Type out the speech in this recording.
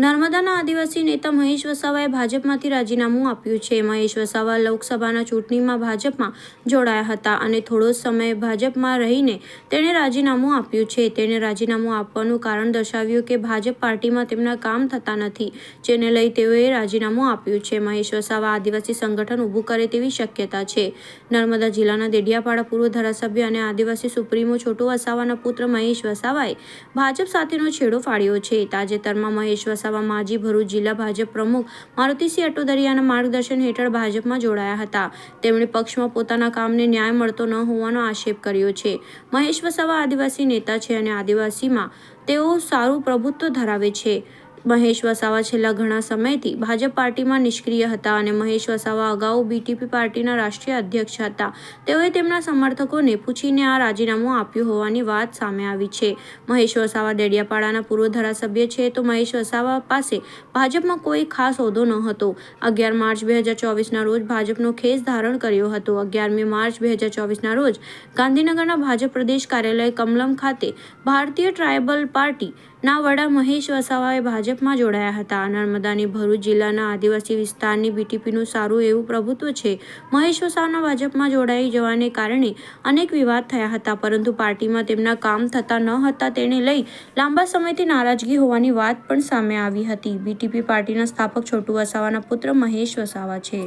નર્મદાના આદિવાસી નેતા મહેશ વસાવાએ ભાજપમાંથી રાજીનામું આપ્યું છે. મહેશ વસાવા લોકસભાના ચૂંટણીમાં ભાજપમાં જોડાયા હતા અને થોડો સમય ભાજપમાં રહીને તેણે રાજીનામું આપ્યું છે. તેણે રાજીનામું આપવાનું કારણ દર્શાવ્યું કે ભાજપ પાર્ટીમાં તેમના કામ થતા નથી, જેને લઈ તેઓએ રાજીનામું આપ્યું છે. મહેશ વસાવા આદિવાસી સંગઠન ઊભું કરે તેવી શક્યતા છે. નર્મદા જિલ્લાના દેડિયાપાડા પૂર્વ ધારાસભ્ય અને આદિવાસી સુપ્રીમો છોટુ વસાવાના પુત્ર મહેશ વસાવાએ ભાજપ સાથેનો છેડો ફાડ્યો છે. તાજેતરમાં મહેશ વસાવા માજી ભરૂચ જિલ્લા ભાજપ પ્રમુખ મારુતિસિંહ અટોદરિયાના માર્ગદર્શન હેઠળ ભાજપમાં જોડાયા હતા. તેમણે પક્ષમાં પોતાના કામને ન્યાય મળતો ન હોવાનો આક્ષેપ કર્યો છે. મહેશ વસાવા આદિવાસી નેતા છે અને આદિવાસીમાં તેઓ સારું પ્રભુત્વ ધરાવે છે. મહેશ વસાવા છેલ્લા ઘણા સમયથી ભાજપ પાર્ટીમાં નિષ્ક્રિય હતા અને મહેશ વસાવા અગાઉ બીટીપી પાર્ટીના રાષ્ટ્રીય અધ્યક્ષ હતા. તેઓએ તેમના સમર્થકોને પૂછીને આ રાજીનામું આપ્યું હોવાની વાત સામે આવી છે. મહેશ વસાવા દેડિયાપાડાના પૂર્વ ધારાસભ્ય છે તો મહેશ વસાવા પાસે ભાજપમાં કોઈ ખાસ હોદ્દો ન હતો. અગિયાર માર્ચ બે હજાર ચોવીસના રોજ ભાજપનો ખેસ ધારણ કર્યો હતો. અગિયારમી માર્ચ બે હજાર ચોવીસના રોજ ગાંધીનગરના ભાજપ પ્રદેશ કાર્યાલય કમલમ ખાતે ભારતીય ટ્રાયબલ પાર્ટી ના વડા મહેશ વસાવાએ ભાજપમાં જોડાયા હતા. નર્મદાની ભરૂચ જિલ્લાના આદિવાસી વિસ્તારની બીટીપીનું સારું એવું પ્રભુત્વ છે. મહેશ વસાવાના ભાજપમાં જોડાઈ જવાને કારણે અનેક વિવાદ થયા હતા, પરંતુ પાર્ટીમાં તેમના કામ થતા ન હતા તેને લઈ લાંબા સમયથી નારાજગી હોવાની વાત પણ સામે આવી હતી. બીટીપી પાર્ટીના સ્થાપક છોટુ વસાવાના પુત્ર મહેશ વસાવા છે.